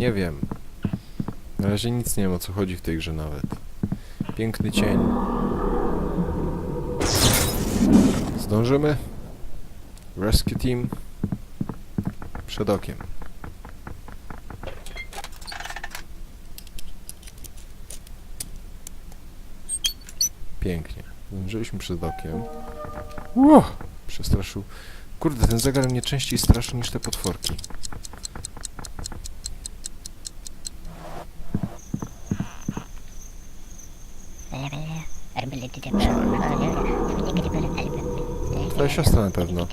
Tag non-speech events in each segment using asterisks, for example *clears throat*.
Nie wiem. Na razie nic nie wiem o co chodzi w tej grze nawet. Piękny cień. Zdążymy? Rescue Team. Przed okiem. Pięknie. Zdążyliśmy przed okiem. Ło! Przestraszył. Kurde, ten zegar mnie częściej straszy niż te potworki. Twoja siostra na pewno.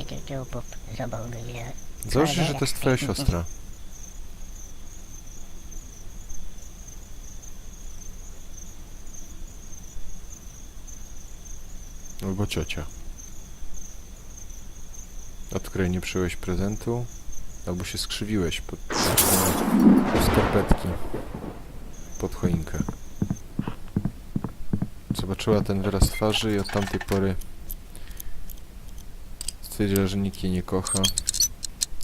Założę się, że to jest twoja siostra. Albo ciocia. Od której nie przyjąłeś prezentu, albo się skrzywiłeś pod pod skarpetki pod choinkę. Zobaczyła ten wyraz twarzy i od tamtej pory stwierdziła, że nikt jej nie kocha.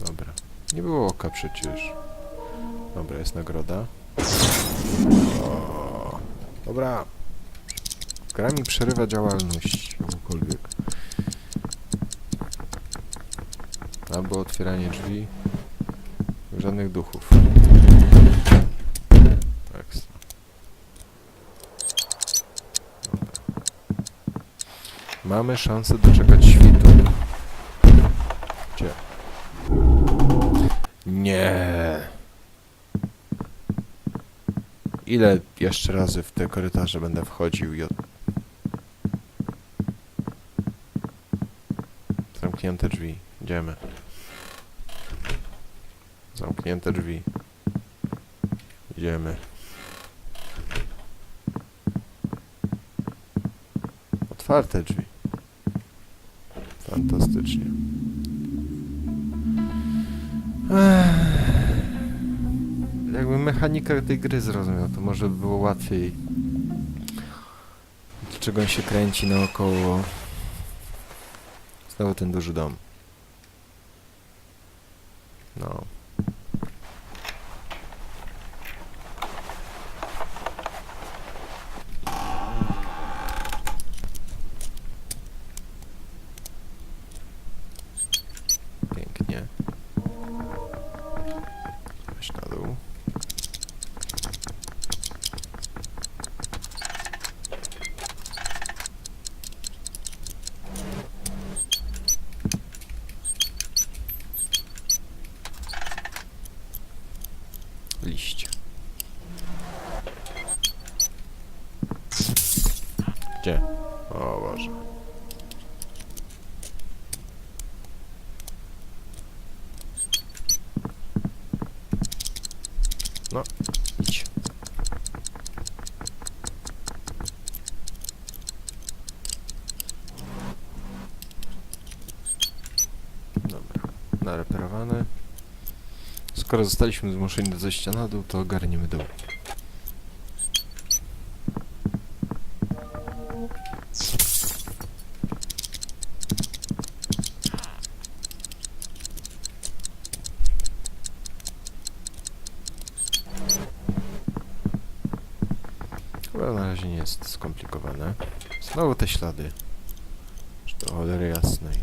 Dobra. Nie było oka przecież. Dobra, jest nagroda. O, dobra. Gra mi przerywa działalność jakąkolwiek. Albo otwieranie drzwi. Żadnych duchów. Ekstra. Dobra. Mamy szansę doczekać świtu. Gdzie? Nie. Ile jeszcze razy w te korytarze będę wchodził i od... Zamknięte drzwi. Idziemy. Zamknięte drzwi. Idziemy. Otwarte drzwi. Fantastycznie. Ech. Jakbym mechanikę tej gry zrozumiał, to może by było łatwiej. Dlaczego on się kręci naokoło? Znowu ten duży dom. No. Pięknie. Weź na dół. Liście. Gdzie? O Boże. No, idź. Dobra, nareperowane. Skoro zostaliśmy zmuszeni do zejścia na dół, to ogarniemy dół. Znowu te ślady. To cholery jasnej.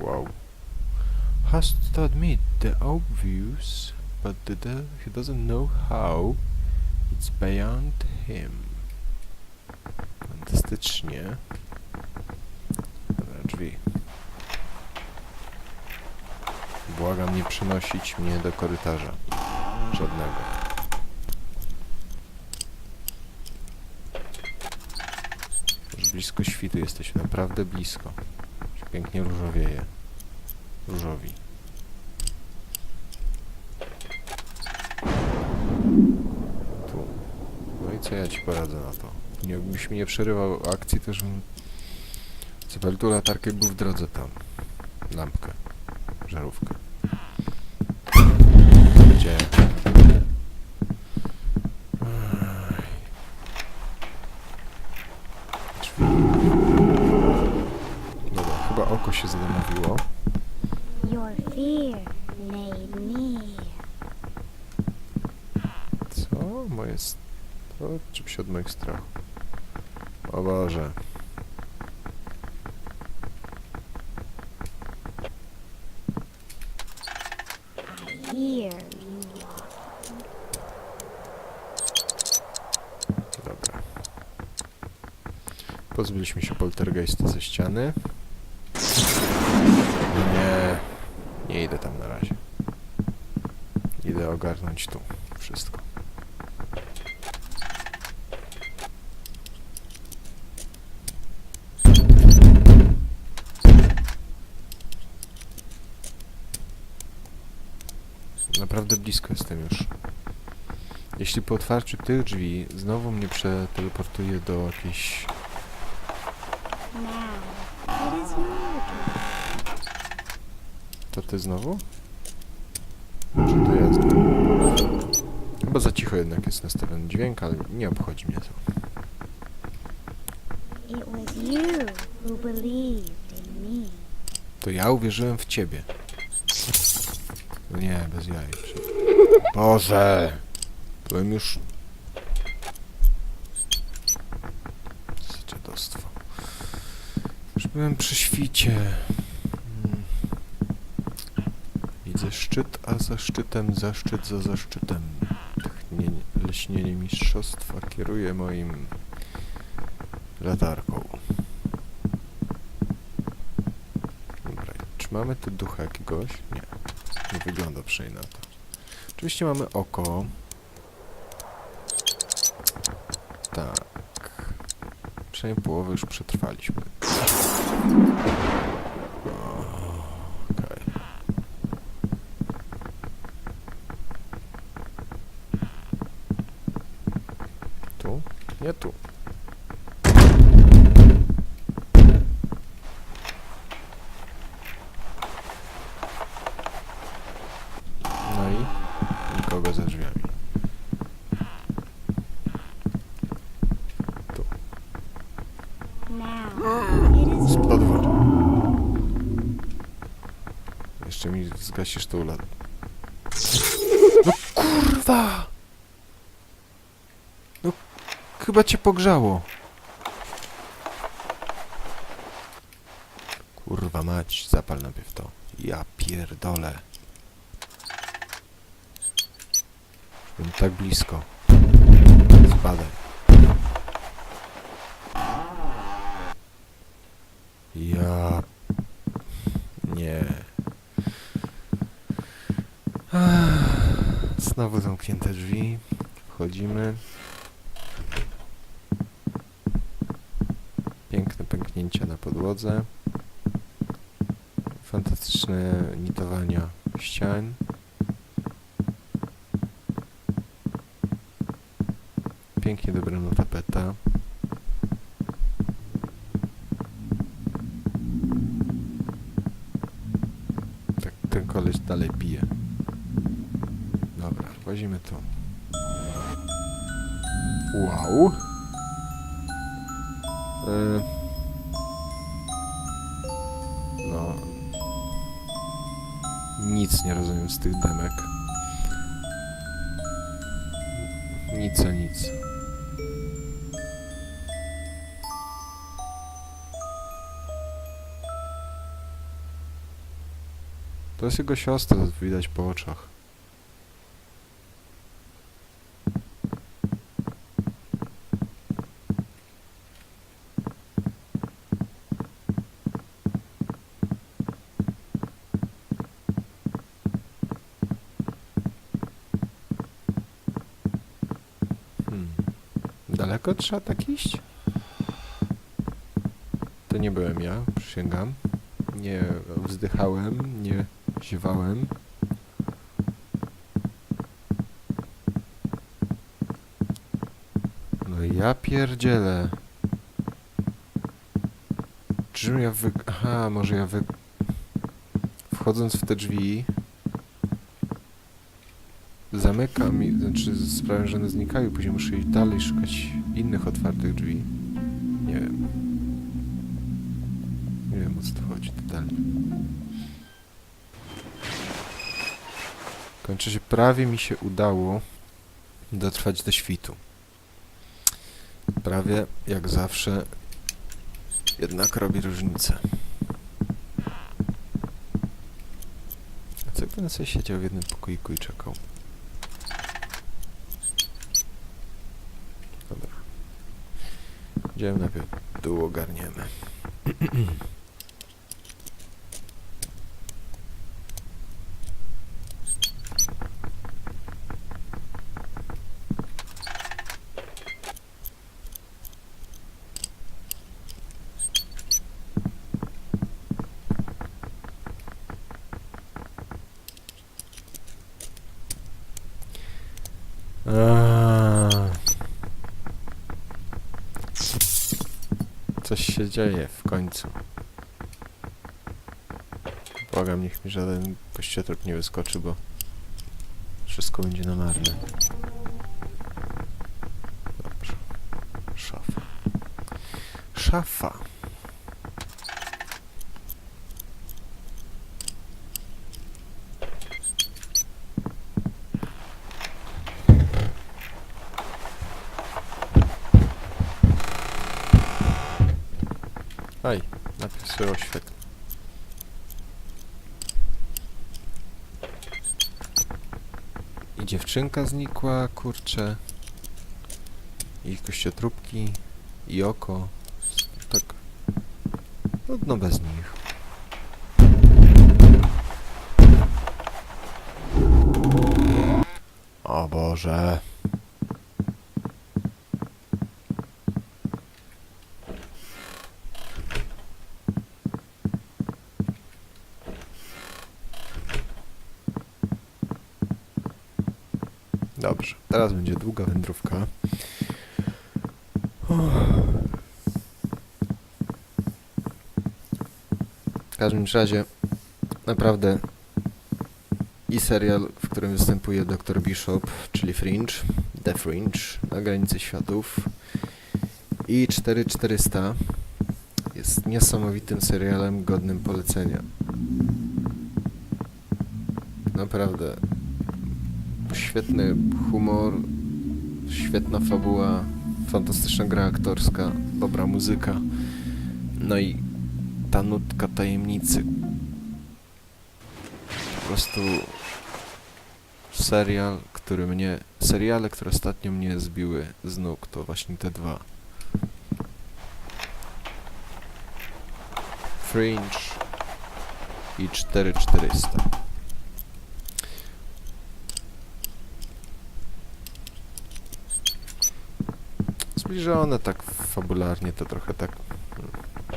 Wow. Has to admit the obvious, but the, the, he doesn't know how. It's beyond him. Fantastycznie. Dobra, drzwi. Błagam nie przynosić mnie do korytarza. Żadnego. Blisko świtu jesteśmy, naprawdę blisko. Pięknie różowieje. Różowi. Tu. No i co ja ci poradzę na to? Jakbyś mi nie przerywał akcji, to żebym... Zapalił tu latarkę był w drodze tam. Lampkę. Żarówkę. Gdzie? Ej. Drzwi. Dobra, chyba oko się zadomowiło. Your fear made me O, moje... s- O, czym się od moich strachów. O Boże. Dobra. Pozbyliśmy się poltergeista ze ściany. Nie, nie idę tam na razie. Idę ogarnąć tu wszystko. Naprawdę blisko jestem już. Jeśli po otwarciu tych drzwi znowu mnie przeteleportuje do jakiejś... To ty znowu? Może to ja znowu? Chyba za cicho jednak jest nastawiony dźwięk, ale nie obchodzi mnie to. To ja uwierzyłem w ciebie. No nie, bez jaj. Boże! Byłem już... Dziadostwo. Już byłem przy świcie. Mm. Widzę szczyt, a za szczytem zaszczyt za zaszczytem. Tchnienie, leśnienie mistrzostwa kieruje moim latarką. Dobra, czy mamy tu ducha jakiegoś? Nie. Nie wygląda przynajmniej na to. Oczywiście mamy oko. Tak. Przynajmniej połowę już przetrwaliśmy. Tu? Nie tu. No i nikogo za drzwiami. Now, it is your Spadła. Lat. No kurwa! No chyba cię pogrzało. Kurwa mać, zapal najpierw to. Ja pierdolę. Byłem tak blisko. Spadaj. Ja... Nie. Znowu zamknięte drzwi. Wchodzimy. Piękne pęknięcia na podłodze. Fantastyczne nitowania ścian. Pięknie dobrana tapeta. Tak, ten koleś dalej pije. Włazimy tu. Wow. E... No. Nic nie rozumiem z tych demek. Nic a nic. To jest jego siostra, widać po oczach. Hmm. Daleko trzeba tak iść? To nie byłem ja, przysięgam. Nie wzdychałem, nie ziewałem. No ja pierdzielę. Czym ja wy... Aha, może ja wy... Wchodząc w te drzwi... Zamykam, i- znaczy sprawiam, że one znikają, później muszę iść dalej szukać innych otwartych drzwi. Nie wiem. Nie wiem o co tu chodzi totalnie. Kończy się, prawie mi się udało dotrwać do świtu. Prawie jak zawsze jednak robi różnicę. A co gdybym sobie siedział w jednym pokoiku i czekał? Idziemy najpierw dół ogarniemy. *clears throat* dzieje w końcu. Błagam, niech mi żaden kościotrop nie wyskoczy, bo wszystko będzie na marne. Dobrze. Szafa. Szafa. Aj, najpierw sobie oświetl. Dziewczynka znikła, kurczę. I kościotróbki, i oko. Tak. Trudno bez nich. O Boże. Dobrze, teraz będzie długa wędrówka. W każdym razie, naprawdę i serial, w którym występuje Dr. Bishop, czyli Fringe, The Fringe, na granicy światów i 4400 jest niesamowitym serialem godnym polecenia. Naprawdę świetny humor, świetna fabuła, fantastyczna gra aktorska, dobra muzyka, no i ta nutka tajemnicy. Po prostu serial, który mnie, seriale, które ostatnio mnie zbiły z nóg, to właśnie te dwa. Fringe i 4400. zbliżone tak fabularnie, to trochę tak mm,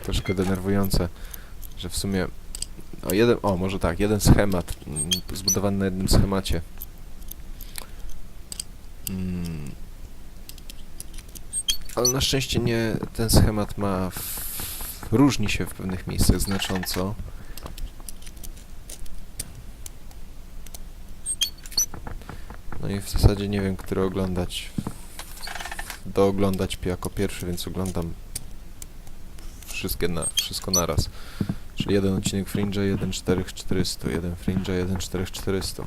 troszkę denerwujące, że w sumie o jeden, o może tak, jeden schemat mm, zbudowany na jednym schemacie. Mm. Ale na szczęście nie, ten schemat ma, w, różni się w pewnych miejscach znacząco. No i w zasadzie nie wiem, który oglądać dooglądać jako pierwszy, więc oglądam wszystkie na, wszystko naraz. Czyli jeden odcinek Fringe'a, jeden 4400, jeden Fringe'a, jeden 4400.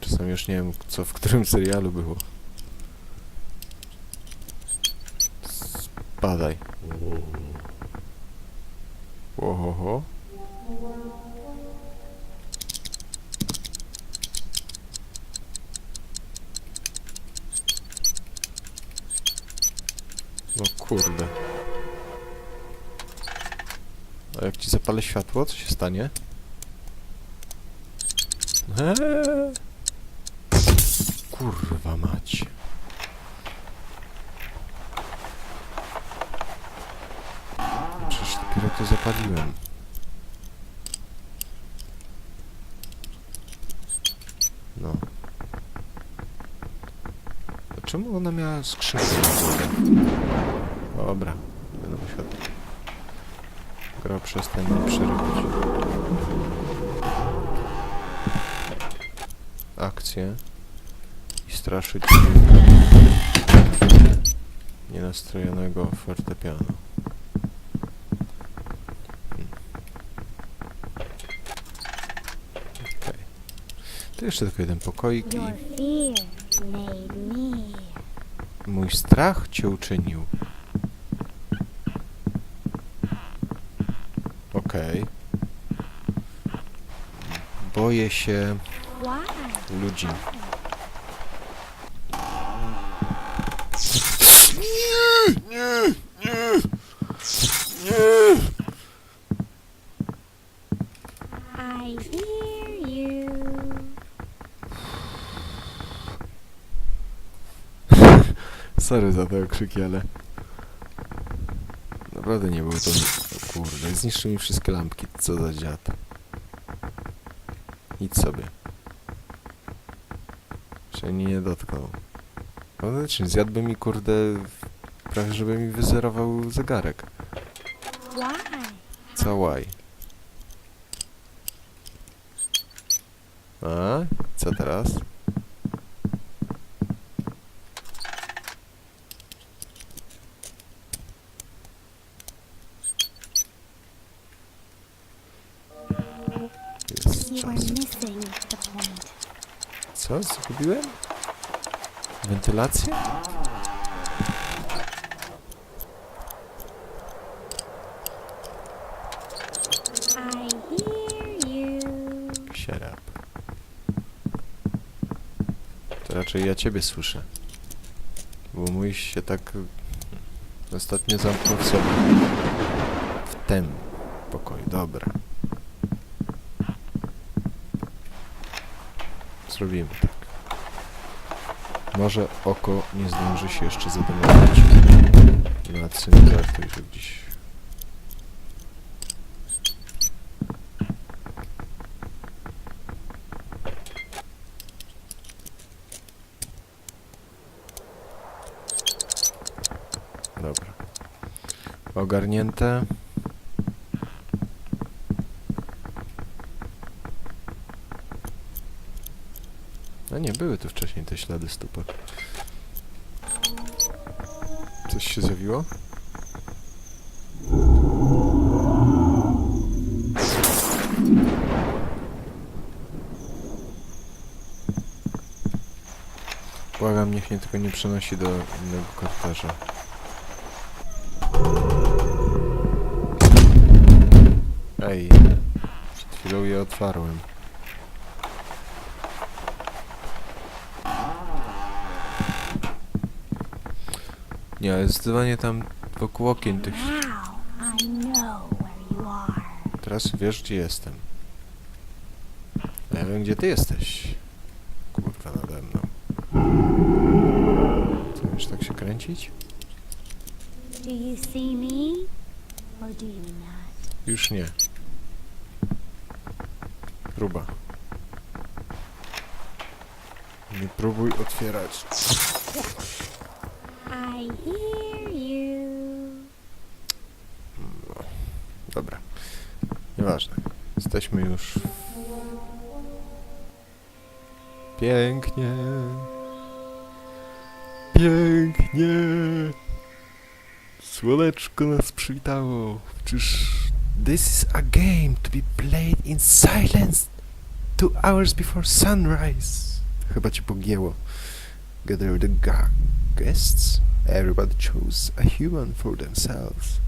Czasami już nie wiem, co w którym serialu było. Spadaj. No kurde. A jak ci zapalę światło, co się stanie? Eee. Kurwa mać. Przecież dopiero to zapaliłem. Czemu ona miała głowie? Dobra, będę musiał... Gra przestań mi przerywać. Akcję. I straszyć nienastrojonego fortepianu. Hmm. Okej. To jeszcze tylko jeden pokoik i... Mój strach cię uczynił. Okej. Boję się ludzi. I hear you. Sorry za te okrzyki, ale... Naprawdę nie było to... O kurde, zniszczył mi wszystkie lampki. Co za dziad. Idź sobie. Się nie dotknął. No czym zjadłby mi kurde... Prawie żeby mi wyzerował zegarek. Co łaj? A? Co teraz? Jest You are czas. missing the point. Co? Zgubiłem? Wentylację? You. Sierap. To raczej ja ciebie słyszę. Bo mój się tak ostatnio zamknął w sobie. W ten pokój, dobra. Zrobimy tak. Może oko nie zdąży się jeszcze zademować. Na że gdzieś Dobra. Ogarnięte. Nie, były tu wcześniej te ślady stópek. Coś się zjawiło? Błagam, niech mnie tylko nie przenosi do innego korytarza. Ej, przed chwilą je otwarłem. Nie, ale zdecydowanie tam wokół okien tych... Teraz wiesz, gdzie jestem. Ja wiem, gdzie ty jesteś. Kurwa, nade mną. Co, wiesz tak się kręcić? Już nie. Próba. Nie próbuj otwierać. I hear you. Dobra. Nieważne. Jesteśmy już. Pięknie. Pięknie. Słoneczko nas przywitało. Czyż this is a game to be played in silence two hours before sunrise. Chyba cię pogięło. Gather the ga- guests. Everybody chose a human for themselves.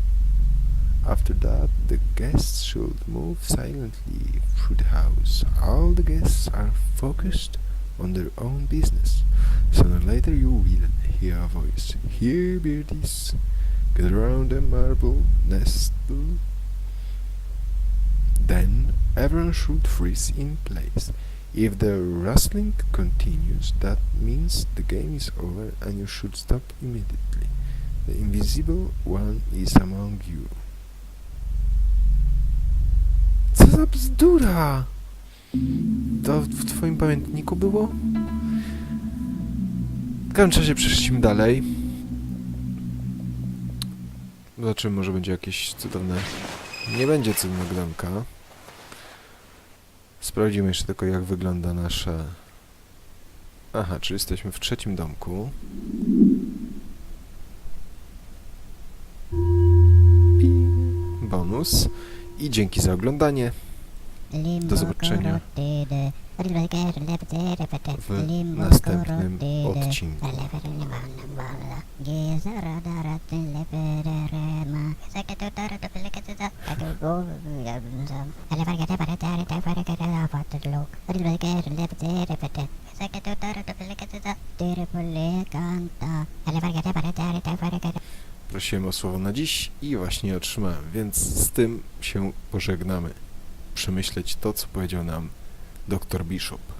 After that, the guests should move silently through the house. All the guests are focused on their own business. Sooner or later, you will hear a voice. Here, birdies, get around the marble nest. Then everyone should freeze in place. If the rustling continues, that means the game is over and you should stop immediately. The invisible one is among you. Co za bzdura! To w twoim pamiętniku było? W każdym razie przeszliśmy dalej. Zobaczymy, może będzie jakieś cudowne... Nie będzie cudownego domka. Sprawdzimy jeszcze tylko, jak wygląda nasze... Aha, czyli jesteśmy w trzecim domku. Bonus. I dzięki za oglądanie. Do zobaczenia w następnym odcinku. Prosiłem o słowo na dziś i właśnie otrzymałem, więc z tym się pożegnamy. Przemyśleć to, co powiedział nam dr Bishop.